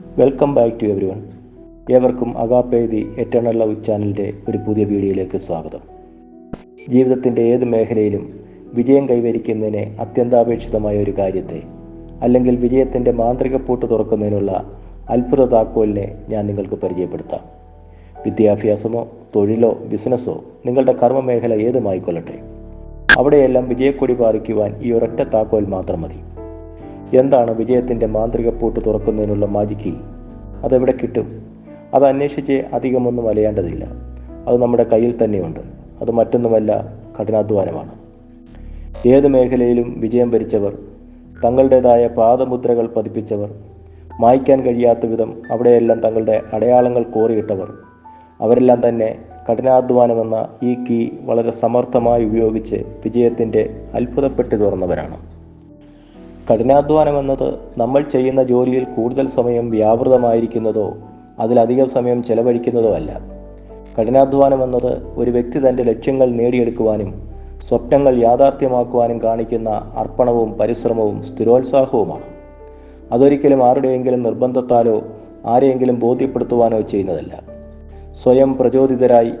Welcome back to everyone ഏവർക്കും അകാപേദി eternal love ചാനലിന്റെ ഒരു പുതിയ വീഡിയോയിലേക്ക് സ്വാഗതം. ജീവിതത്തിന്റെ ഏത് മേഖലയിലും വിജയം കൈവരിക്കുന്നതിന് അത്യന്താപേക്ഷിതമായ ഒരു കാര്യത്തെ അല്ലെങ്കിൽ വിജയത്തിന്റെ മാന്ത്രിക പൂട്ട് തുറക്കുന്നതിനുള്ള അത്ഭുത താക്കോലിനെ ഞാൻ നിങ്ങൾക്ക് പരിചയപ്പെടുത്താം. വിദ്യാഭ്യാസമോ തൊഴിലോ ബിസിനസ്സോ നിങ്ങളുടെ കർമ്മമേഖല ഏതുമായിക്കൊള്ളട്ടെ? അവിടെയെല്ലാം വിജയക്കൊടി പാറിക്കുവാൻ ഈ ഒരൊറ്റ താക്കോൽ മാത്രം മതി. എന്താണ് വിജയത്തിന്റെ മാന്ത്രിക പൂട്ട് തുറക്കുന്നതിനുള്ള മാജിക് കീ അതെവിടെ കിട്ടും? അത് അന്വേഷിച്ച് അധികമൊന്നും അലയേണ്ടതില്ല. അത് നമ്മുടെ കയ്യിൽ തന്നെയുണ്ട്. അത് മറ്റൊന്നുമല്ല കഠിനാധ്വാനമാണ്. ഏത് മേഖലയിലും വിജയം ഭരിച്ചവർ തങ്ങളുടേതായ പാദമുദ്രകൾ പതിപ്പിച്ചവർ മായ്ക്കാൻ കഴിയാത്ത വിധം അവിടെയെല്ലാം തങ്ങളുടെ അടയാളങ്ങൾ കോറിയിട്ടവർ അവരെല്ലാം തന്നെ കഠിനാധ്വാനമെന്ന ഈ കീ വളരെ സമർത്ഥമായി ഉപയോഗിച്ച് വിജയത്തിന്റെ അത്ഭുതപ്പെട്ട് തുറന്നവരാണ്. കഠിനാധ്വാനം എന്നത് നമ്മൾ ചെയ്യുന്ന ജോലിയിൽ കൂടുതൽ സമയം വ്യാപൃതമായിരിക്കുന്നതോ അതിലധികം സമയം ചെലവഴിക്കുന്നതോ അല്ല. കഠിനാധ്വാനം എന്നത് ഒരു വ്യക്തി തന്റെ ലക്ഷ്യങ്ങൾ നേടിയെടുക്കുവാനും സ്വപ്നങ്ങൾ യാഥാർത്ഥ്യമാക്കുവാനും കാണിക്കുന്ന അർപ്പണവും പരിശ്രമവും സ്ഥിരോത്സാഹവുമാണ്. അതൊരിക്കലും ആരുടെയെങ്കിലും നിർബന്ധത്താലോ ആരെയെങ്കിലും ബോധ്യപ്പെടുത്തുവാനോ ചെയ്യുന്നതല്ല. സ്വയം പ്രചോദിതരായി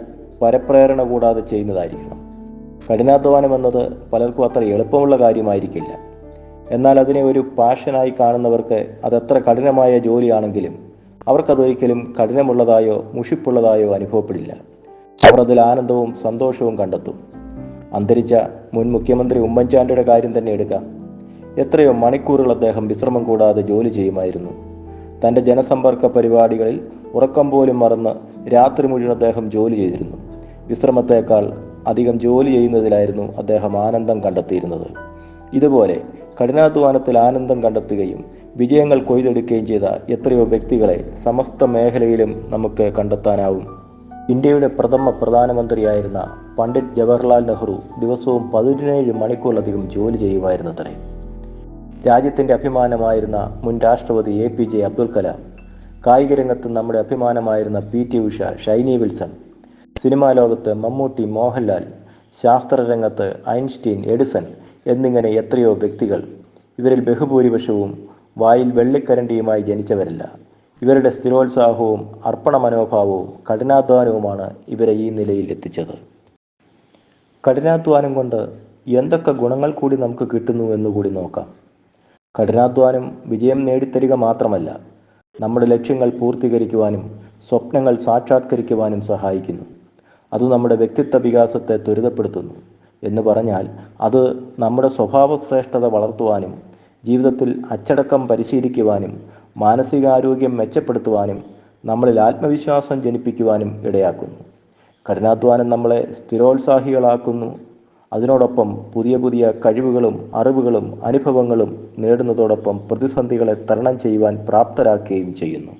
പരപ്രേരണ കൂടാതെ ചെയ്യുന്നതായിരിക്കണം. കഠിനാധ്വാനം എന്നത് പലർക്കും അത്ര എളുപ്പമുള്ള കാര്യമായിരിക്കില്ല. എന്നാൽ അതിനെ ഒരു പാഷനായി കാണുന്നവർക്ക് അതെത്ര കഠിനമായ ജോലിയാണെങ്കിലും അവർക്കതൊരിക്കലും കഠിനമുള്ളതായോ മുഷിപ്പുള്ളതായോ അനുഭവപ്പെടില്ല. അവർ അതിൽ ആനന്ദവും സന്തോഷവും കണ്ടെത്തും. അന്തരിച്ച മുൻ മുഖ്യമന്ത്രി ഉമ്മൻചാണ്ടിയുടെ കാര്യം തന്നെ എടുക്കാം. എത്രയോ മണിക്കൂറുകൾ അദ്ദേഹം വിശ്രമം കൂടാതെ ജോലി ചെയ്യുമായിരുന്നു. തന്റെ ജനസമ്പർക്ക പരിപാടികളിൽ ഉറക്കം പോലും മറന്ന് രാത്രി മുഴുവൻ അദ്ദേഹം ജോലി ചെയ്തിരുന്നു. വിശ്രമത്തേക്കാൾ അധികം ജോലി ചെയ്യുന്നതിലായിരുന്നു അദ്ദേഹം ആനന്ദം കണ്ടെത്തിയിരുന്നത്. ഇതുപോലെ കഠിനാധ്വാനത്തിൽ ആനന്ദം കണ്ടെത്തുകയും വിജയങ്ങൾ കൊയ്തെടുക്കുകയും ചെയ്ത എത്രയോ വ്യക്തികളെ സമസ്ത മേഖലയിലും നമുക്ക് കണ്ടെത്താനാവും. ഇന്ത്യയുടെ പ്രഥമ പ്രധാനമന്ത്രിയായിരുന്ന പണ്ഡിറ്റ് ജവഹർലാൽ നെഹ്റു ദിവസവും പതിനേഴ് മണിക്കൂറിലധികം ജോലി ചെയ്യുമായിരുന്നത്രേ. രാജ്യത്തിന്റെ അഭിമാനമായിരുന്ന മുൻ രാഷ്ട്രപതി A P J Abdul Kalam കായിക രംഗത്ത് നമ്മുടെ അഭിമാനമായിരുന്ന P T Usha Shiny Wilson cinema ലോകത്ത് മമ്മൂട്ടി മോഹൻലാൽ ശാസ്ത്രരംഗത്ത് ഐൻസ്റ്റീൻ എഡിസൺ എന്നിങ്ങനെ എത്രയോ വ്യക്തികൾ ഇവരിൽ ബഹുഭൂരിപക്ഷവും വായിൽ വെള്ളിക്കരണ്ടിയുമായി ജനിച്ചവരല്ല. ഇവരുടെ സ്ഥിരോത്സാഹവും അർപ്പണ മനോഭാവവും കഠിനാധ്വാനവുമാണ് ഇവരെ ഈ നിലയിൽ എത്തിച്ചത്. കഠിനാധ്വാനം കൊണ്ട് എന്തൊക്കെ ഗുണങ്ങൾ കൂടി നമുക്ക് കിട്ടുന്നു എന്നുകൂടി നോക്കാം. കഠിനാധ്വാനം വിജയം നേടിത്തരിക മാത്രമല്ല നമ്മുടെ ലക്ഷ്യങ്ങൾ പൂർത്തീകരിക്കുവാനും സ്വപ്നങ്ങൾ സാക്ഷാത്കരിക്കുവാനും സഹായിക്കുന്നു. അത് നമ്മുടെ വ്യക്തിത്വ വികാസത്തെ ത്വരിതപ്പെടുത്തുന്നു. എന്ന് പറഞ്ഞാൽ അത് നമ്മുടെ സ്വഭാവ ശ്രേഷ്ഠത വളർത്തുവാനും ജീവിതത്തിൽ അച്ചടക്കം പരിശീലിക്കുവാനും മാനസികാരോഗ്യം മെച്ചപ്പെടുത്തുവാനും നമ്മളിൽ ആത്മവിശ്വാസം ജനിപ്പിക്കുവാനും ഇടയാക്കുന്നു. കഠിനാധ്വാനം നമ്മളെ സ്ഥിരോത്സാഹികളാക്കുന്നു. അതിനോടൊപ്പം പുതിയ പുതിയ കഴിവുകളും അറിവുകളും അനുഭവങ്ങളും നേടുന്നതോടൊപ്പം പ്രതിസന്ധികളെ തരണം ചെയ്യുവാൻ പ്രാപ്തരാക്കുകയും ചെയ്യുന്നു.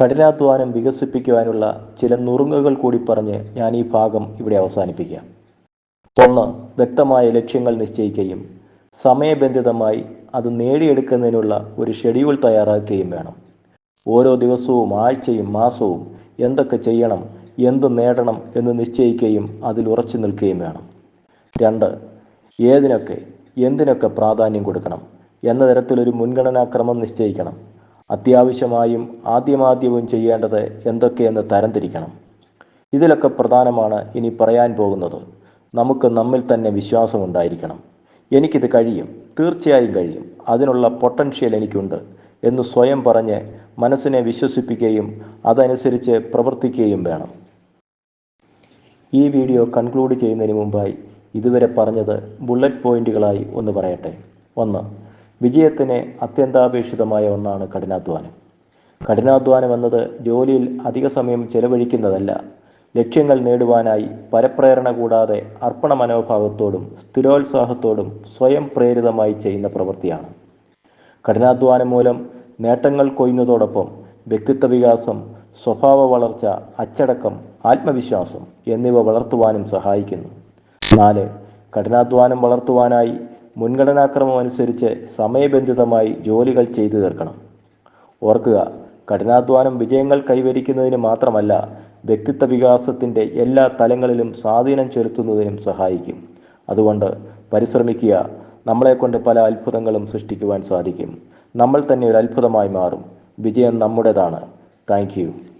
കഠിനാധ്വാനം വികസിപ്പിക്കുവാനുള്ള ചില നുറുങ്ങുകൾ കൂടി പറഞ്ഞ് ഞാൻ ഈ ഭാഗം ഇവിടെ അവസാനിപ്പിക്കാം. ഒന്ന് വ്യക്തമായ ലക്ഷ്യങ്ങൾ നിശ്ചയിക്കുകയും സമയബന്ധിതമായി അത് നേടിയെടുക്കുന്നതിനുള്ള ഒരു ഷെഡ്യൂൾ തയ്യാറാക്കുകയും വേണം. ഓരോ ദിവസവും ആഴ്ചയും മാസവും എന്തൊക്കെ ചെയ്യണം എന്ത് നേടണം എന്ന് നിശ്ചയിക്കുകയും അതിൽ ഉറച്ചു നിൽക്കുകയും വേണം. രണ്ട് ഏതിനൊക്കെ എന്തിനൊക്കെ പ്രാധാന്യം കൊടുക്കണം എന്ന തരത്തിലൊരു മുൻഗണനാക്രമം നിശ്ചയിക്കണം. അത്യാവശ്യമായും ആദ്യമാദ്യവും ചെയ്യേണ്ടത് എന്തൊക്കെയെന്ന് തരംതിരിക്കണം. ഇതിലൊക്കെ പ്രധാനമാണ് ഇനി പറയാൻ പോകുന്നത്. നമുക്ക് നമ്മിൽ തന്നെ വിശ്വാസമുണ്ടായിരിക്കണം. എനിക്കിത് കഴിയും. തീർച്ചയായും കഴിയും. അതിനുള്ള പൊട്ടൻഷ്യൽ എനിക്കുണ്ട് എന്ന് സ്വയം പറഞ്ഞ് മനസ്സിനെ വിശ്വസിപ്പിക്കുകയും അതനുസരിച്ച് പ്രവർത്തിക്കുകയും വേണം. ഈ വീഡിയോ കൺക്ലൂഡ് ചെയ്യുന്നതിന് മുമ്പായി ഇതുവരെ പറഞ്ഞത് ബുള്ളറ്റ് പോയിന്റുകളായി ഒന്ന് പറയട്ടെ. ഒന്ന് വിജയത്തിന് അത്യന്താപേക്ഷിതമായ ഒന്നാണ് കഠിനാധ്വാനം. കഠിനാധ്വാനം എന്നത് ജോലിയിൽ അധിക സമയം ചെലവഴിക്കുന്നതല്ല. ലക്ഷ്യങ്ങൾ നേടുവാനായി പരപ്രേരണ കൂടാതെ അർപ്പണ മനോഭാവത്തോടും സ്ഥിരോത്സാഹത്തോടും സ്വയം പ്രേരിതമായി ചെയ്യുന്ന പ്രവൃത്തിയാണ്. കഠിനാധ്വാനം മൂലം നേട്ടങ്ങൾ കൊയ്യുന്നതോടൊപ്പം വ്യക്തിത്വ വികാസം സ്വഭാവ വളർച്ച അച്ചടക്കം ആത്മവിശ്വാസം എന്നിവ വളർത്തുവാനും സഹായിക്കുന്നു. നാല് കഠിനാധ്വാനം വളർത്തുവാനായി മുൻഗണനാക്രമം അനുസരിച്ച് സമയബന്ധിതമായി ജോലികൾ ചെയ്തു തീർക്കണം. ഓർക്കുക കഠിനാധ്വാനം വിജയങ്ങൾ കൈവരിക്കുന്നതിന് മാത്രമല്ല വ്യക്തിത്വ വികാസത്തിന്റെ എല്ലാ തലങ്ങളിലും സ്വാധീനം ചെലുത്തുന്നതിനും സഹായിക്കും. അതുകൊണ്ട് പരിശ്രമിക്കുക. നമ്മളെക്കൊണ്ട് പല അത്ഭുതങ്ങളും സൃഷ്ടിക്കുവാൻ സാധിക്കും. നമ്മൾ തന്നെ ഒരു അത്ഭുതമായി മാറും. വിജയം നമ്മുടേതാണ്. താങ്ക്